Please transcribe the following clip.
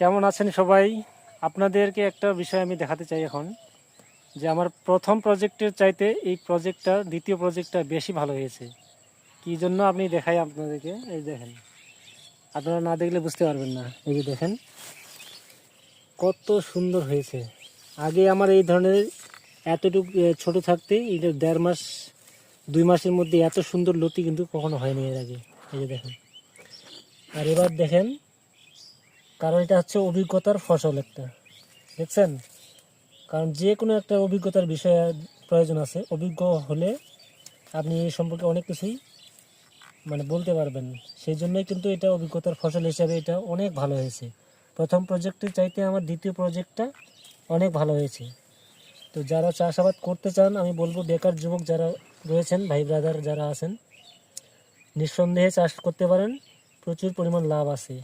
কেমন আছেন সবাই? আপনাদেরকে একটা বিষয় আমি দেখাতে চাই এখন, যে আমার প্রথম প্রজেক্টের চাইতে এই প্রজেক্টটা, দ্বিতীয় প্রজেক্টটা বেশি ভালো হয়েছে। কী জন্য আপনি দেখাই আপনাদেরকে? এই দেখেন। আপনারা না দেখলে বুঝতে পারবেন না। এই যে দেখেন, কত সুন্দর হয়েছে। আগে আমার এই ধরনের এতটুকু ছোট থাকতে, এটা দেড় মাস, দুই মাসের মধ্যে এত সুন্দর লতি কিন্তু কখনো হয়নি এর আগে। এই যে দেখেন। আর এবার দেখেন কারণ এটা হচ্ছে অভিজ্ঞতার ফসল একটা। দেখছেন? কারণ যে কোনো একটা অভিজ্ঞতার বিষয়ে প্রয়োজন আছে। অভিজ্ঞ হলে আপনি এই সম্পর্কে অনেক কিছুই মানে বলতে পারবেন। সেই জন্যই কিন্তু এটা অভিজ্ঞতার ফসল হিসাবে এটা অনেক ভালো হয়েছে। প্রথম প্রজেক্টের চাইতে আমার দ্বিতীয় প্রজেক্টটা অনেক ভালো হয়েছে। তো যারা চাষাবাদ করতে চান, আমি বলব বেকার যুবক যারা রয়েছেন, ভাই ব্রাদার যারা আছেন, নিঃসন্দেহে চাষ করতে পারেন। প্রচুর পরিমাণ লাভ আছে।